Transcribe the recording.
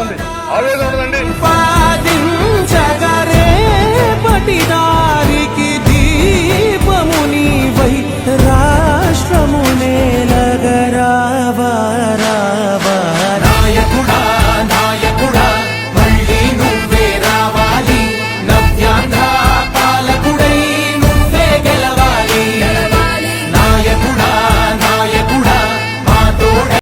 ఉంది ఆవేదన ఉండదండి